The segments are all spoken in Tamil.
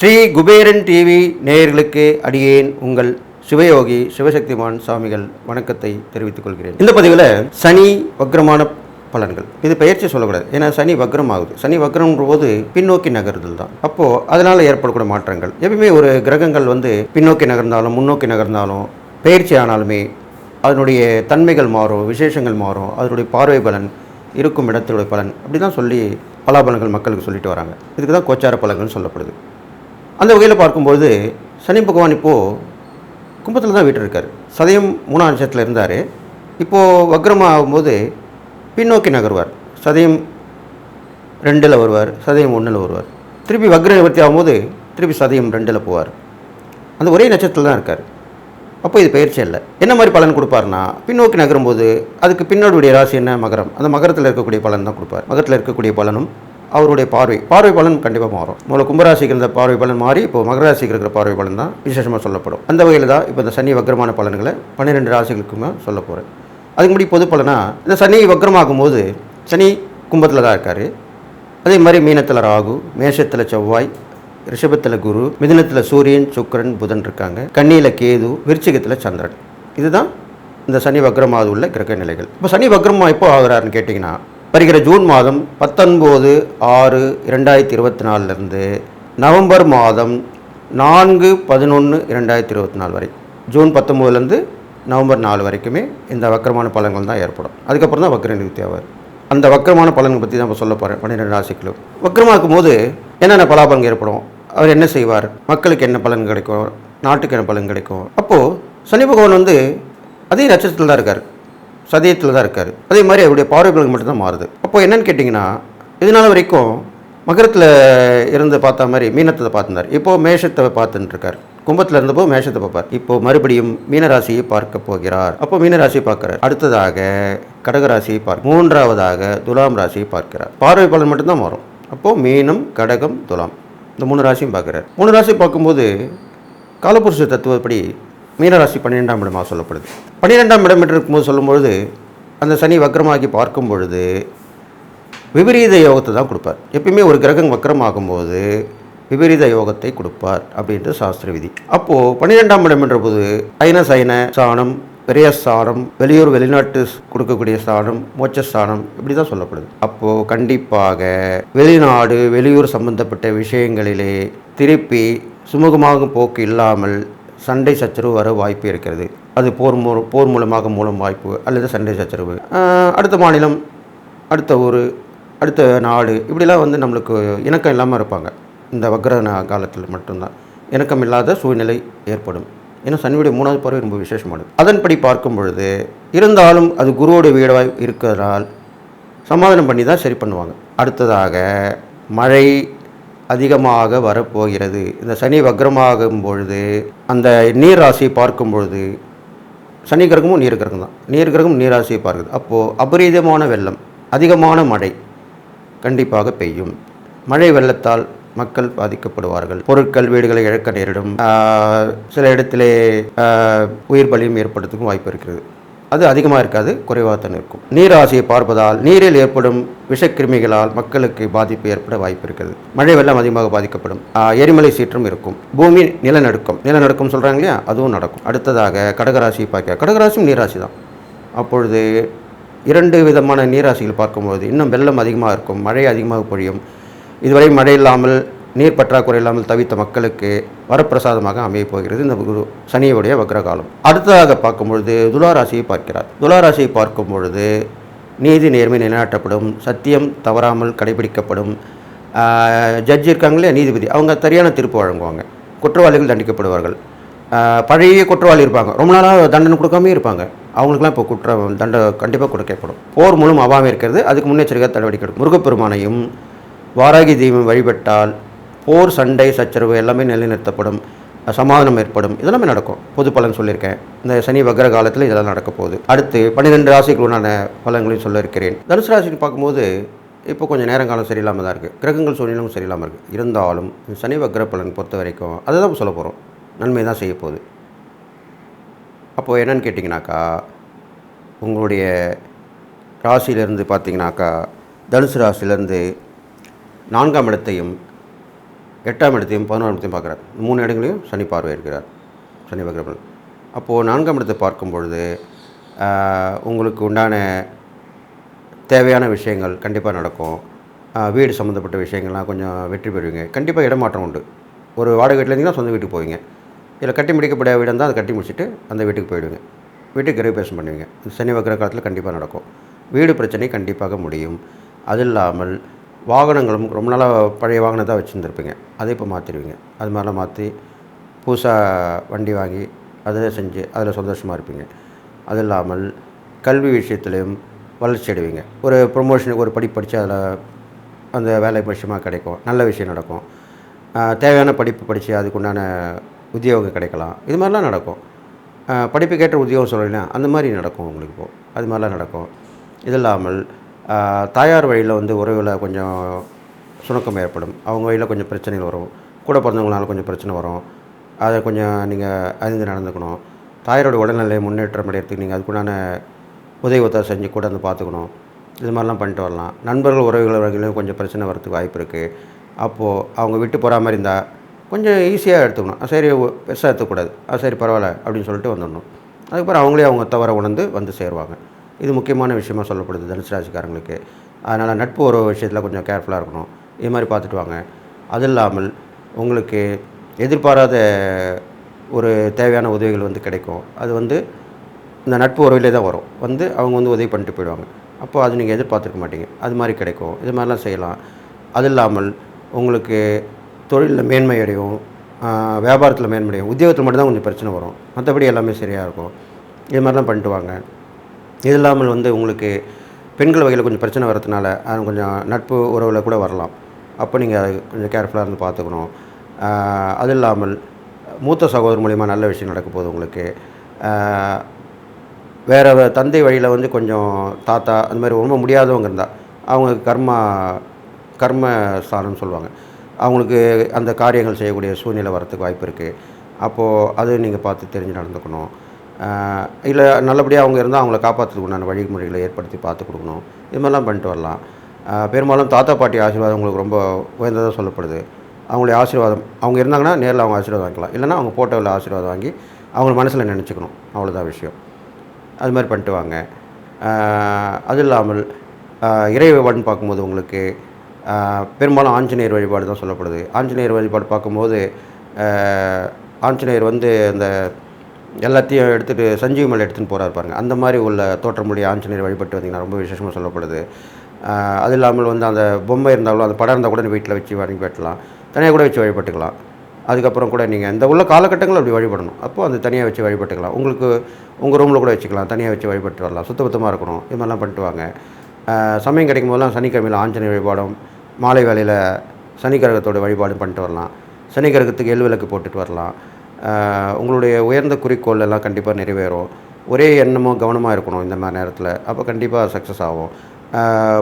ஸ்ரீ குபேரன் டிவி நேயர்களுக்கு அடியேன் உங்கள் சிவயோகி சிவசக்திமான் சுவாமிகள் வணக்கத்தை தெரிவித்துக் கொள்கிறேன். இந்த பதிவில் சனி வக்ரமான பலன்கள். இது பயிற்சி சொல்லக்கூடாது. ஏன்னா சனி வக்ரம் ஆகுது. சனி வக்ரம்ன்ற போது பின்னோக்கி நகருதல் தான். அப்போது அதனால் ஏற்படக்கூடிய மாற்றங்கள். எப்பயுமே ஒரு கிரகங்கள் வந்து பின்னோக்கி நகர்ந்தாலும் முன்னோக்கி நகர்ந்தாலும் பயிற்சி ஆனாலுமே அதனுடைய தன்மைகள் மாறும் விசேஷங்கள் மாறும் அதனுடைய பார்வை பலன் இருக்கும் இடத்தினுடைய பலன் அப்படி தான் சொல்லி பலாபலன்கள் மக்களுக்கு சொல்லிட்டு வராங்க. இதுக்கு தான் கோச்சார பலன்கள்னு சொல்லப்படுது. அந்த வகையில் பார்க்கும்போது சனி பகவான் இப்போது கும்பத்தில் தான் வீட்டு இருக்கார் சதயம் மூணாம் நட்சத்திரத்தில் இருந்தார். இப்போது வக்ரமாக ஆகும்போது பின்னோக்கி நகர்வார். சதயம் ரெண்டில் வருவார் சதயம் ஒன்றில் வருவார். திருப்பி வக்ர நிவர்த்தி ஆகும்போது திருப்பி சதயம் ரெண்டில் போவார். அந்த ஒரே நட்சத்திரத்தில் தான் இருக்கார். அப்போ இது பயிற்சி இல்லை என்ன மாதிரி பலன் கொடுப்பாருன்னா பின்னோக்கி நகரும்போது அதுக்கு பின்னாடியுடைய ராசி என்ன? மகரம். அந்த மகரத்தில் இருக்கக்கூடிய பலன் தான் கொடுப்பார். மகரத்தில் இருக்கக்கூடிய பலனும் அவருடைய பார்வை. பார்வை பலன் கண்டிப்பாக மாறும். முதல்ல கும்பராசிக்கு இருந்த பார்வை பலன் மாறி இப்போ மகர ராசிக்கு இருக்கிற பார்வை பலன் தான் விசேஷமாக சொல்லப்படும். அந்த வகையில் தான் இப்போ இந்த சனி வக்ரமான பலன்களை பன்னிரெண்டு ராசிகளுக்குமே சொல்ல போகிறேன் அதுக்கு முடி பொது பலனா இந்த சனி வக்ரமாகும் போது சனி கும்பத்தில் தான் இருக்கார். அதே மாதிரி மீனத்தில் ராகு மேஷத்தில் செவ்வாய் ரிஷபத்தில் குரு மிதனத்தில் சூரியன் சுக்கரன் புதன் இருக்காங்க. கண்ணியில் கேது விருச்சிகத்தில் சந்திரன். இதுதான் இந்த சனி வக்ரமாவது உள்ள கிரக நிலைகள். இப்போ சனி வக்ரமா எப்போ ஆகிறாருன்னு கேட்டிங்கன்னா வருகிற ஜூன் மாதம் பத்தொன்பது ஆறு இரண்டாயிரத்தி இருபத்தி நாலுலேருந்து நவம்பர் மாதம் நான்கு பதினொன்று இரண்டாயிரத்தி இருபத்தி நாலு வரை. ஜூன் பத்தொம்போதுலேருந்து நவம்பர் நாலு வரைக்குமே இந்த வக்கரமான பலன்கள் தான் ஏற்படும். அதுக்கப்புறம் தான் வக்கர நிவர்த்தி ஆவார். அந்த வக்கரமான பலன்கள் பற்றி தான் இப்போ சொல்ல போகிறேன் பன்னிரெண்டு ராசிகளும். வக்கரமாக போது என்னென்ன பலாபலங்கள் ஏற்படும்? அவர் என்ன செய்வார்? மக்களுக்கு என்ன பலன் கிடைக்கும்? நாட்டுக்கு என்ன பலன் கிடைக்கும்? அப்போது சனி பகவான் வந்து அதே நட்சத்திரத்தில் தான் இருக்கார். சதயத்தில் தான் இருக்கார். அதே மாதிரி அவருடைய பார்வைகளுக்கு மட்டும்தான் மாறுது. அப்போ என்னன்னு கேட்டிங்கன்னா இதனால் வரைக்கும் மகரத்தில் இருந்து பார்த்த மாதிரி மீனத்தை பார்த்துருந்தார். இப்போது மேஷத்தை பார்த்துட்டுருக்கார். கும்பத்தில் இருந்தப்போ மேஷத்தை பார்ப்பார். இப்போ மறுபடியும் மீனராசியை பார்க்க போகிறார். அப்போ மீனராசியை பார்க்கிறார். அடுத்ததாக கடகராசியை பார்க்க மூன்றாவதாக துலாம் ராசியை பார்க்கிறார். பார்வை பலன் மட்டும்தான் மாறும். அப்போது மீனம் கடகம் துலாம். இந்த மூணு ராசியும் பார்க்குறார். மூணு ராசி பார்க்கும்போது காலபுருஷ தத்துவப்படி மீனராசி பன்னிரெண்டாம் இடமாக சொல்லப்படுது. பன்னிரெண்டாம் இடம் என்று இருக்கும்போது சொல்லும்பொழுது அந்த சனி வக்கரமாகி பார்க்கும் பொழுது விபரீத யோகத்தை தான் கொடுப்பார். எப்பயுமே ஒரு கிரகம் வக்கரமாகும்போது விபரீத யோகத்தை கொடுப்பார் அப்படின்றது சாஸ்திர விதி. அப்போது பன்னிரெண்டாம் இடம் என்ற போது ஐன சைன சாணம் பெரிய ஸ்தானம் வெளியூர் வெளிநாட்டு கொடுக்கக்கூடிய ஸ்தானம் மோட்ச ஸ்தானம் இப்படி தான் சொல்லப்படுது. அப்போது கண்டிப்பாக வெளிநாடு வெளியூர் சம்பந்தப்பட்ட விஷயங்களிலே திருப்பி சுமூகமாக போக்கு இல்லாமல் சண்டை சச்சரவு வர வாய்ப்பு இருக்கிறது. அது போர் மூ போர் மூலமாக மூலம் வாய்ப்பு அல்லது சண்டை சச்சரவு. அடுத்த மாநிலம் அடுத்த ஊர் அடுத்த நாடு இப்படிலாம் வந்து நம்மளுக்கு இணக்கம் இல்லாமல் இருப்பாங்க. இந்த வக்ர காலத்தில் மட்டும்தான். இணக்கம் இல்லாத சூழ்நிலை ஏற்படும். ஏன்னா சனியுடைய மூணாவது பார்வை ரொம்ப விசேஷமானது. அதன்படி பார்க்கும் பொழுது இருந்தாலும் அது குருவோட வீடாக இருக்கிறதால் சமாதானம் பண்ணி தான் சரி பண்ணுவாங்க. அடுத்ததாக மழை அதிகமாக வரப்போகிறது. இந்த சனி வக்ரமாகும் பொழுது அந்த நீர் ராசியை பார்க்கும் பொழுது சனி கிரகமும் நீர் கிரகம் தான். நீர் கிரகம் நீர் ராசியை பார்க்குது. அப்போது அபரீதமான வெள்ளம் அதிகமான மழை கண்டிப்பாக பெய்யும். மழை வெள்ளத்தால் மக்கள் பாதிக்கப்படுவார்கள். பொருட்கள் வீடுகளை இழக்க நேரிடும். சில இடத்திலே உயிர் பலியும் ஏற்படுறதுக்கும் வாய்ப்பு இருக்கிறது. அது அதிகமாக இருக்காது குறைவாக தான் இருக்கும். நீராசியை பார்ப்பதால் நீரில் ஏற்படும் விஷக்கிருமிகளால் மக்களுக்கு பாதிப்பு ஏற்பட வாய்ப்பு இருக்கிறது. மழை வெள்ளம் அதிகமாக பாதிக்கப்படும். எரிமலை சீற்றம் இருக்கும். பூமி நிலநடுக்கம். நிலநடுக்கம் சொல்கிறாங்க இல்லையா? அதுவும் நடக்கும். அடுத்ததாக கடகராசியை பார்க்க. கடகராசியும் நீராசி தான். அப்பொழுது இரண்டு விதமான நீராசிகள் பார்க்கும்போது இன்னும் வெள்ளம் அதிகமாக இருக்கும் மழை அதிகமாக பொழியும் இதுவரை மழை இல்லாமல் நீர் பற்றாக்குறை இல்லாமல் தவித்த மக்களுக்கு வரப்பிரசாதமாக அமையப் போகிறது இந்த குரு சனியுடைய வக்ரகாலம். அடுத்ததாக பார்க்கும்பொழுது துளாராசியை பார்க்கிறார். துளாராசியை பார்க்கும் பொழுது நீதி நேர்மை நிலைநாட்டப்படும் சத்தியம் தவறாமல் கடைபிடிக்கப்படும். ஜட்ஜ் இருக்காங்களே நீதிபதி. அவங்க சரியான தீர்ப்பு வழங்குவாங்க. குற்றவாளிகள் தண்டிக்கப்படுவார்கள். பழைய குற்றவாளி இருப்பாங்க. ரொம்ப நாளாக தண்டனை கொடுக்காமே இருப்பாங்க. அவங்களுக்குலாம் இப்போ குற்றம் தண்டை கண்டிப்பாக கொடுக்கப்படும். போர் மூலம் அவாமல் இருக்கிறது. அதுக்கு முன்னெச்சரிக்கை நடவடிக்கை எடுக்கும். முருகப்பெருமானையும் வாராகி தெய்வம் வழிபட்டால் போர் சண்டை சச்சரவு எல்லாமே நிலைநிறுத்தப்படும். சமாதானம் ஏற்படும். இதெல்லாமே நடக்கும். பொது பலன் சொல்லியிருக்கேன். இந்த சனி வக்ர காலத்தில் இதெல்லாம் நடக்க போகுது. அடுத்து பன்னிரெண்டு ராசிகளுடான பலன்களையும் சொல்ல இருக்கிறேன் தனுசு ராசின்னு பார்க்கும்போது இப்போ கொஞ்சம் நேரங்காலம் சரியில்லாமல் தான் இருக்குது கிரகங்கள் சூழ்நிலும் சரியில்லாமல் இருக்குது இருந்தாலும் சனி வக்ர பலன் பொறுத்த வரைக்கும் அதை தான் சொல்ல போகிறோம் நன்மை தான் செய்ய போகுது. அப்போது என்னன்னு கேட்டிங்கனாக்கா உங்களுடைய ராசியிலேருந்து பார்த்தீங்கனாக்கா தனுசு ராசியிலேருந்து நான்காம் இடத்தையும் எட்டாம் இடத்தையும் பதினோராம் இடத்தையும் பார்க்குறார். மூணு இடங்களையும் சனி பார்வை இருக்கிறார் சனி வக்ரபல் அப்போது நான்காம் இடத்தை பார்க்கும் பொழுது உங்களுக்கு உண்டான தேவையான விஷயங்கள் கண்டிப்பாக நடக்கும். வீடு சம்மந்தப்பட்ட விஷயங்கள்லாம் கொஞ்சம் வெற்றி பெறுவீங்க. கண்டிப்பாக இடமாற்றம் உண்டு. ஒரு வாடகை வீட்டில் இருந்தீங்கன்னா சொந்த வீட்டுக்கு போவீங்க. இதில் கட்டி முடிக்கப்பட வீடு இருந்தால் அதை கட்டி முடிச்சுட்டு அந்த வீட்டுக்கு போயிடுவீங்க. வீட்டுக்கு கிரகப்பேசம் பண்ணுவீங்க. இந்த சனி வக்கிற காலத்தில் கண்டிப்பாக நடக்கும். வீடு பிரச்சனை கண்டிப்பாக முடியும். அது இல்லாமல் வாகனங்களும் ரொம்ப நாளாக பழைய வாகனத்தை வச்சுருந்துருப்பீங்க. அதை இப்போ மாற்றிடுவீங்க அது மாதிரிலாம் மாற்றி புதுசாக வண்டி வாங்கி அதில் செஞ்சு அதில் சந்தோஷமாக இருப்பீங்க. அது இல்லாமல் கல்வி விஷயத்துலையும் வளர்ச்சி அடைவீங்க. ஒரு ப்ரொமோஷனுக்கு ஒரு படி படித்து அதில் அந்த வேலை விஷயமாக கிடைக்கும். நல்ல விஷயம் நடக்கும். தேவையான படிப்பு படித்து அதுக்குண்டான உத்தியோகம் கிடைக்கலாம். இது மாதிரிலாம் நடக்கும். படிப்புக்கேற்ற உத்தியோகம் சொல்லலைன்னா அந்த மாதிரி நடக்கும் உங்களுக்கு இப்போது அது மாதிரிலாம் நடக்கும். இது இல்லாமல் தாயார் வழியில் வந்து உறவில் கொஞ்சம் சுணக்கம் ஏற்படும். அவங்க வழியில் கொஞ்சம் பிரச்சனைகள் வரும். கூட பிறந்தவங்களால கொஞ்சம் பிரச்சனை வரும். அதை கொஞ்சம் நீங்கள் அறிந்து நடந்துக்கணும். தாயாரோட உடல்நிலை முன்னேற்றம் அடையிறதுக்கு நீங்கள் அதுக்குண்டான உதவி ஒத்தாசை செஞ்சு கூட வந்து பார்த்துக்கணும். இது மாதிரிலாம் பண்ணிட்டு வரலாம். நண்பர்கள் உறவுகள் வகையிலும் கொஞ்சம் பிரச்சனை வரதுக்கு வாய்ப்பு இருக்குது அப்போது அவங்க விட்டு போகிற மாதிரி இருந்தால் கொஞ்சம் ஈஸியாக எடுத்துக்கணும். சரி பெருசாக எடுத்துக்கூடாது சரி பரவாயில்ல அப்படின்னு சொல்லிட்டு வந்துடணும். அதுக்கப்புறம் அவங்களே அவங்க தவற உணர்ந்து வந்து சேருவாங்க. இது முக்கியமான விஷயமா சொல்லப்படுது தனுசு ராசிக்காரங்களுக்கு. அதனால் நட்பு ஒரு விஷயத்தில் கொஞ்சம் கேர்ஃபுல்லாக இருக்கணும். இது மாதிரி பார்த்துட்டு வாங்க. அது இல்லாமல் உங்களுக்கு எதிர்பாராத ஒரு தேவையான உதவிகள் வந்து கிடைக்கும். அது வந்து இந்த நட்பு உறவிலே தான் வரும். வந்து அவங்க வந்து உதவி பண்ணிட்டு போயிடுவாங்க. அப்போ அது நீங்கள் எதிர்பார்த்துருக்க மாட்டீங்க. அது மாதிரி கிடைக்கும். இது மாதிரிலாம் செய்யலாம். அது இல்லாமல் உங்களுக்கு தொழிலில் மேன்மை அடையும். வியாபாரத்தில் மேன்மை அடையும். உத்தியோகத்தில் மட்டும்தான் கொஞ்சம் பிரச்சனை வரும். மற்றபடி எல்லாமே சரியாக இருக்கும். இது மாதிரிலாம் பண்ணிட்டு வாங்க. இது இல்லாமல் வந்து உங்களுக்கு பெண்கள் வகையில் கொஞ்சம் பிரச்சனை வரதுனால அது கொஞ்சம் நட்பு உறவில் கூட வரலாம். அப்போ நீங்கள் அதை கொஞ்சம் கேர்ஃபுல்லாக இருந்து பார்த்துக்கணும். அது இல்லாமல் மூத்த சகோதரர் மூலிமா நல்ல விஷயம் நடக்க போகுது உங்களுக்கு. வேறு தந்தை வழியில் வந்து கொஞ்சம் தாத்தா அந்த மாதிரி ரொம்ப முடியாதவங்க இருந்தால் அவங்க கர்மா கர்ம ஸ்தானம்னு சொல்லுவாங்க. அவங்களுக்கு அந்த காரியங்கள் செய்யக்கூடிய சூழ்நிலை வரத்துக்கு வாய்ப்பு இருக்குது அப்போது அது நீங்கள் பார்த்து தெரிஞ்சு நடந்துக்கணும். இல்லை நல்லபடியாக அவங்க இருந்தால் அவங்கள காப்பாற்றுறதுக்கு உண்டான வழிமுறைகளை ஏற்படுத்தி பார்த்து கொடுக்கணும். இது மாதிரிலாம் பண்ணிட்டு வரலாம். பெரும்பாலும் தாத்தா பாட்டி ஆசீர்வாதம் உங்களுக்கு ரொம்ப உயர்ந்ததாக சொல்லப்படுது. அவங்களுடைய ஆசீர்வாதம் அவங்க இருந்தாங்கன்னா நேரில் அவங்க ஆசீர்வாதம் வாங்கிக்கலாம். இல்லைன்னா அவங்க ஃபோட்டோவில் ஆசீர்வாதம் வாங்கி அவங்க மனசில் நினச்சிக்கணும். அவ்வளோதான் விஷயம். அது மாதிரி பண்ணிட்டு வாங்க. அது இல்லாமல் இறை வழிபாடுன்னு பார்க்கும்போது உங்களுக்கு பெரும்பாலும் ஆஞ்சநேயர் வழிபாடு தான் சொல்லப்படுது. ஆஞ்சநேயர் வழிபாடு பார்க்கும்போது ஆஞ்சநேயர் வந்து அந்த எல்லாத்தையும் எடுத்துகிட்டு சஞ்சீவ் மலை எடுத்துன்னு போகிறாரு பாருங்க. அந்த மாதிரி உள்ள தோற்றமுடைய ஆஞ்சநேயர் வழிபட்டு வந்தீங்கன்னா ரொம்ப விசேஷமாக சொல்லப்படுது. அது இல்லாமல் வந்து அந்த பொம்மை இருந்தாலும் அந்த படம் இருந்தால் கூட வீட்டில் வச்சு வணங்கி வெட்டலாம். தனியாக கூட வச்சு வழிபட்டுக்கலாம். அதுக்கப்புறம் கூட நீங்கள் இந்த உள்ள காலகட்டங்கள் அப்படி வழிபடணும். அப்போது அந்த தனியாக வச்சு வழிபட்டுக்கலாம். உங்களுக்கு உங்கள் ரூமில் கூட வச்சுக்கலாம். தனியாக வச்சு வழிபட்டு வரலாம். சுத்தபத்தமாக இருக்கணும். இது மாதிரிலாம் பண்ணிட்டு வாங்க. சமயம் கிடைக்கும் போதெல்லாம் சனிக்கிழமையில் ஆஞ்சநேயர் வழிபாடும் மாலை வேலையில் சனிக்கிரகத்தோட வழிபாடும் பண்ணிட்டு வரலாம். சனிக்கிரகத்துக்கு எள் விளக்கு போட்டுட்டு வரலாம். உங்களுடைய உயர்ந்த குறிக்கோள் எல்லாம் கண்டிப்பாக நிறைவேறும். ஒரே எண்ணமும் கவனமாக இருக்கணும் இந்த மாதிரி நேரத்தில். அப்போ கண்டிப்பாக சக்ஸஸ் ஆகும்.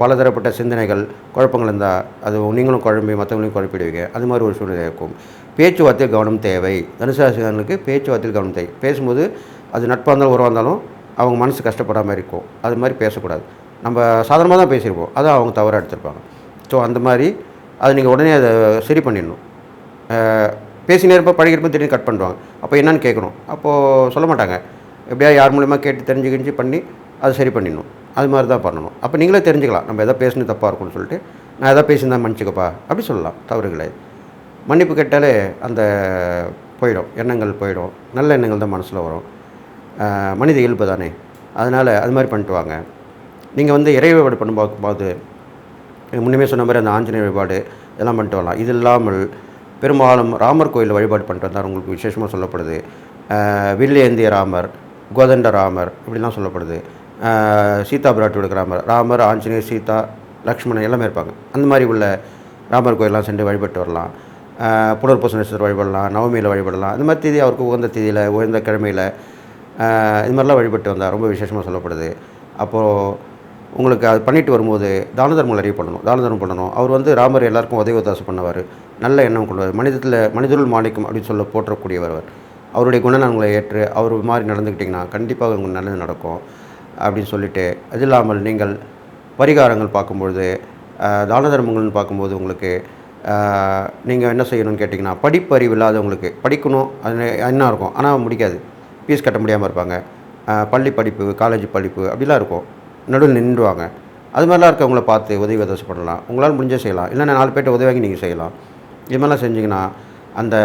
பலதரப்பட்ட சிந்தனைகள் குழப்பங்கள் இருந்தால் அது நீங்களும் குழம்பி மற்றவங்களையும் குழப்பிடுவீங்க. அது மாதிரி ஒரு சூழ்நிலை இருக்கும். பேச்சுவார்த்தையில் கவனம் தேவை. தனுசு பேச்சுவார்த்தையில் கவனம் தேவை. பேசும்போது அது நட்பாக இருந்தாலும் உறவாக இருந்தாலும் அவங்க மனசு கஷ்டப்படாமல் இருக்கும். அது மாதிரி பேசக்கூடாது. நம்ம சாதாரணமாக தான் பேசியிருப்போம். அதை அவங்க தவறாக எடுத்திருப்பாங்க. ஸோ அந்த மாதிரி அதை நீங்கள் உடனே அதை சரி பண்ணிடணும். பேசினே இருப்ப படிக்கிறப்ப திடீர்னு கட் பண்ணுவாங்க அப்போ என்னன்னு கேட்கணும். அப்போது சொல்ல மாட்டாங்க. எப்படியா யார் மூலிமா கேட்டு தெரிஞ்சுக்கிஞ்சு பண்ணி அதை சரி பண்ணிடணும். அது மாதிரி தான் பண்ணணும். அப்போ நீங்களே தெரிஞ்சுக்கலாம். நம்ம எதாவது பேசுனது தப்பாக இருக்கும்னு சொல்லிட்டு நான் எதாவது பேசியிருந்தா மன்னிச்சுக்கப்பா. அப்படி சொல்லலாம். தவறு கிடையாது மன்னிப்பு கேட்டாலே அந்த போயிடும். எண்ணங்கள் போயிடும். நல்ல எண்ணங்கள் தான் மனசில் வரும். மனித இயல்பு தானே. அதனால் அது மாதிரி பண்ணிட்டு வாங்க. நீங்கள் வந்து இறை வழிபாடு பண்ணும் பார்க்கும்போது முன்னமே சொன்ன மாதிரி அந்த ஆஞ்சநேய வழிபாடு இதெல்லாம் பண்ணிட்டு வரலாம். இது இல்லாமல் பெரும்பாலும் ராமர் கோயிலில் வழிபாடு பண்ணிட்டு வந்தார் உங்களுக்கு விசேஷமாக சொல்லப்படுது. வில்லேந்திய ராமர் கோதண்ட ராமர் இப்படிலாம் சொல்லப்படுது. சீதா பிராட்டியோட ராமர் ராமர் ஆஞ்சநேயர் சீதா லக்ஷ்மணன் எல்லாமே இருப்பாங்க. அந்த மாதிரி உள்ள ராமர் கோயிலெலாம் சென்று வழிபட்டு வரலாம். ஆஹ் புனர்பூச நட்சத்திரம் வழிபடலாம் நவமியில் வழிபடலாம். இந்த மாதிரி தேதி அவருக்கு உகந்த தேதியில் உயர்ந்த கிழமையில் இது மாதிரிலாம் வழிபட்டு வந்தால் ரொம்ப விசேஷமாக சொல்லப்படுது. அப்போது உங்களுக்கு அது பண்ணிட்டு வரும்போது தான தர்மம் நிறைய பண்ணணும் தான தர்மம் பண்ணணும். அவர் வந்து ராமர் எல்லாருக்கும் உதவி உதாசம் பண்ணுவார். நல்ல எண்ணம் கொள்வார். மனிதத்தில் மனிதருள் மாணிக்கம் அப்படின்னு சொல்ல போற்றக்கூடியவர் அவர். அவருடைய குணநலங்களை ஏற்று அவர் மாதிரி நடந்துக்கிட்டிங்கன்னா கண்டிப்பாக உங்களுக்கு நல்லது நடக்கும் அப்படின்னு சொல்லிட்டு அது இல்லாமல் நீங்கள் பரிகாரங்கள் பார்க்கும்பொழுது தான தர்மங்கள்னு பார்க்கும்போது உங்களுக்கு நீங்கள் என்ன செய்யணும்னு கேட்டிங்கன்னா படிப்பறிவு இல்லாதவங்களுக்கு படிக்கணும் அது என்ன இருக்கும்? ஆனால் முடிக்காது. ஃபீஸ் கட்ட முடியாமல் இருப்பாங்க. பள்ளி படிப்பு காலேஜ் படிப்பு அப்படிலாம் இருக்கும். நடுவில் நின்றுவாங்க. அது மாதிரிலாம் இருக்கவங்கள பார்த்து உதவி உதவி பண்ணலாம். உங்களால் முடிஞ்ச செய்யலாம். இல்லைன்னா நாலு பேர்ட்ட உதவி வாங்கி நீங்கள் செய்யலாம். இது மாதிரிலாம் செஞ்சிங்கன்னா அந்த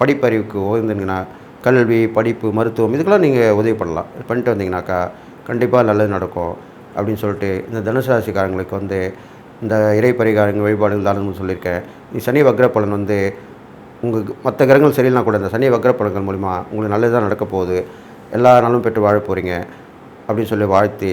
படிப்பறிவுக்கு உயர்ந்தீங்கன்னா கல்வி படிப்பு மருத்துவம் இதுக்கெல்லாம் நீங்கள் உதவி பண்ணலாம். பண்ணிட்டு வந்தீங்கன்னாக்கா கண்டிப்பாக நல்லது நடக்கும் அப்படின்னு சொல்லிட்டு இந்த தனுசு ராசிக்காரங்களுக்கு வந்து இந்த இறை பரிகாரங்கள் வழிபாடுகள் தானம்னு சொல்லியிருக்கேன். நீ சனி வக்ர பலன் வந்து உங்களுக்கு மற்ற கிரகங்கள் சரியில்லைனா கூட இந்த சனி வக்ர பலன்கள் மூலிமா உங்களுக்கு நல்லது தான் நடக்க போகுது. எல்லா நாளும் பெற்று வாழ போகிறீங்க அப்படின்னு சொல்லி வாழ்த்தி